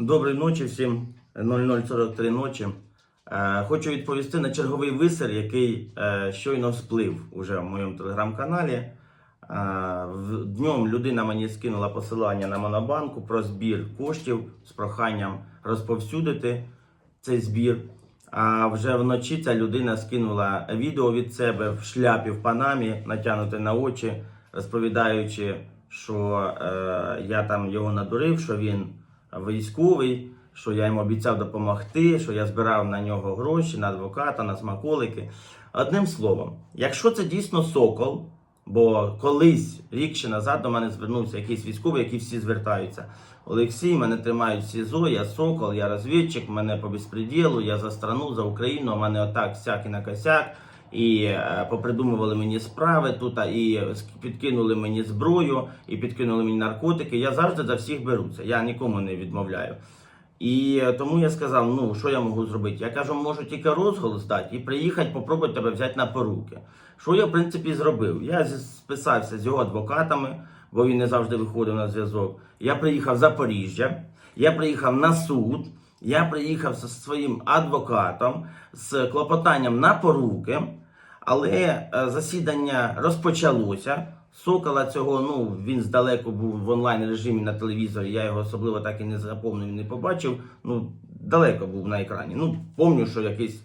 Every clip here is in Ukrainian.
Доброї ночі всім 0043 ночі. Е, Хочу відповісти на черговий висер, який е, щойно всплив уже в моєму телеграм-каналі. Е, Днем людина мені скинула посилання на Монобанку про збір коштів з проханням розповсюдити цей збір. А вже вночі ця людина скинула відео від себе в шляпі в Панамі, натягнуте на очі, розповідаючи, що е, я там його надурив, що він військовий, що я йому обіцяв допомогти, що я збирав на нього гроші, на адвоката, на смаколики. Одним словом, якщо це дійсно сокол, бо колись, рік чи назад до мене звернувся якийсь військовий, які всі звертаються. Олексій, мене тримають в СІЗО, я сокол, я розвідчик, мене по безпреділу, я за страну, за Україну, а мене отак, сяк і накосяк. І е, попридумували мені справи тут, і підкинули мені зброю, і підкинули мені наркотики. Я завжди за всіх беруся. Я нікому не відмовляю. І е, тому я сказав: ну що я можу зробити? Я кажу, можу тільки розголос дати і приїхати, попробувати тебе взяти на поруки. Що я в принципі зробив? Я списався з його адвокатами, бо він не завжди виходив на зв'язок. Я приїхав в Запоріжжя, я приїхав на суд. Я приїхав зі своїм адвокатом з клопотанням на поруки, але е, засідання розпочалося. Сокола цього, ну він здалеку був в онлайн режимі на телевізорі. Я його особливо так і не запомнив, не побачив. Ну, далеко був на екрані. Ну, пам'ятаю, що якийсь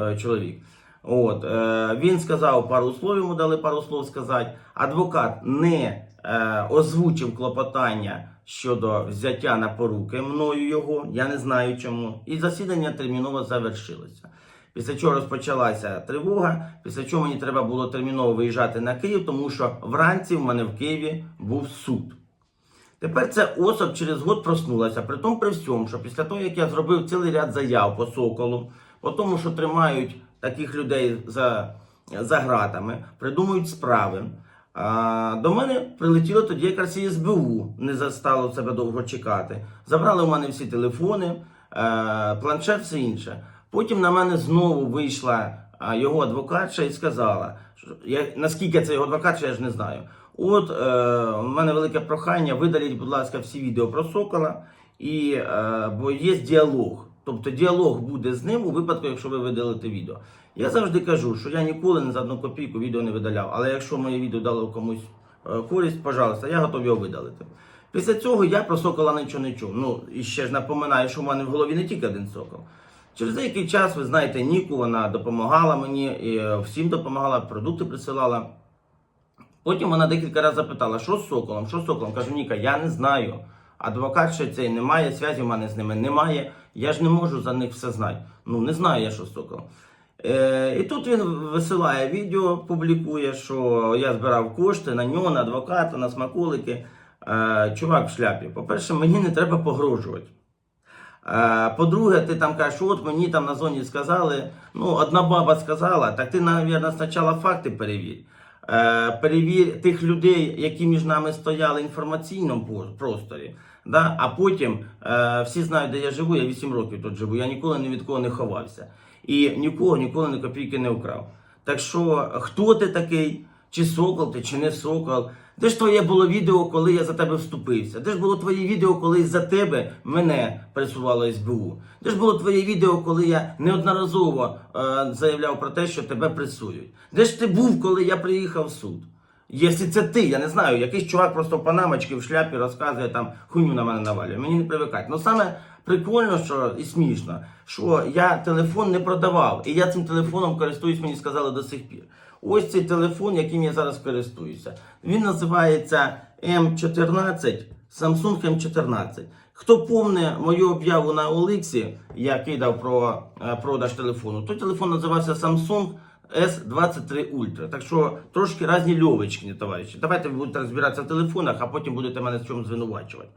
е, чоловік. От, е, він сказав пару слов, йому дали пару слов сказати. Адвокат не е, озвучив клопотання щодо взяття на поруки мною його. Я не знаю чому. І засідання терміново завершилося. Після чого розпочалася тривога, після чого мені треба було терміново виїжджати на Київ, тому що вранці в мене в Києві був суд. Тепер ця особа через год проснулася, при тому при всьому, що після того, як я зробив цілий ряд заяв по Соколу, по тому, що тримають таких людей за, за гратами, придумують справи. До мене прилетіло тоді якраз і СБУ, не застало себе довго чекати. Забрали у мене всі телефони, е, планшет, все інше. Потім на мене знову вийшла його адвокатша і сказала, я, наскільки це його адвокатша, я ж не знаю. От е, у мене велике прохання, видаліть, будь ласка, всі відео про Сокола, і, е, бо є діалог. Тобто діалог буде з ним у випадку, якщо ви видалите відео. Я завжди кажу, що я ніколи не за одну копійку відео не видаляв, але якщо моє відео дало комусь е, користь, пожалуйста, я готовий його видалити. Після цього я про Сокола нічого не чув. Ну і ще ж напоминаю, що в мене в голові не тільки один Сокол. Через деякий час, ви знаєте, Ніку вона допомагала мені, і е, всім допомагала, продукти присилала. Потім вона декілька разів запитала, що з Соколом, що з Соколом. Кажу, Ніка, я не знаю. Адвокат ще цей немає, зв'язі в мене з ними немає. Я ж не можу за них все знати. Ну, не знаю я, що Соколом. Е, і тут він висилає відео, публікує, що я збирав кошти на нього, на адвоката, на смаколики. Е, чувак в шляпі. По-перше, мені не треба погрожувати. Е, По-друге, ти там кажеш, от мені там на зоні сказали, ну, одна баба сказала, так ти, мабуть, спочатку факти перевір. Е, Перевір тих людей, які між нами стояли в інформаційному просторі. Да? А потім е, всі знають, де я живу, я 8 років тут живу, я ніколи ні від кого не ховався. І нікого, ніколи ні копійки не вкрав. Так що, хто ти такий? Чи сокол ти, чи не сокол? Де ж твоє було відео, коли я за тебе вступився? Де ж було твоє відео, коли за тебе мене пресувало СБУ? Де ж було твоє відео, коли я неодноразово е, заявляв про те, що тебе пресують? Де ж ти був, коли я приїхав в суд? Якщо це ти, я не знаю, якийсь чувак просто в панамочці в шляпі розказує там хуйню на мене навалює. Мені не привикать. Ну саме прикольно, що і смішно, що я телефон не продавав, і я цим телефоном користуюсь, мені сказали до сих пір. Ось цей телефон, яким я зараз користуюся. Він називається М14, Samsung М14. Хто помне мою об'яву на Оликсі, я кидав про е, продаж телефону, той телефон називався Samsung S23 Ultra. Так що трошки різні льовочки, товариші. Давайте ви будете розбиратися в телефонах, а потім будете мене в чому звинувачувати.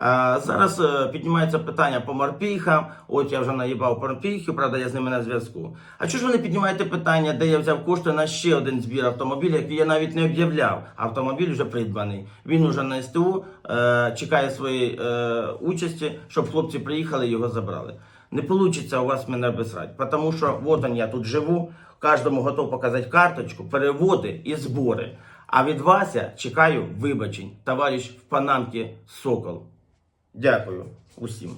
Зараз е, піднімається питання по морпіхам. От я вже наїбав морпіхів, правда, я з ними на зв'язку. А чого ж ви не піднімаєте питання, де я взяв кошти на ще один збір автомобіля, який я навіть не об'являв? Автомобіль вже придбаний. Він уже на СТУ е, чекає своєї е, участі, щоб хлопці приїхали і його забрали. Не вийде у вас мене обесрати, тому що от он я тут живу, кожному готов показати карточку, переводи і збори. А від вас чекаю вибачень, товариш в панамці Сокол. Дякую усім.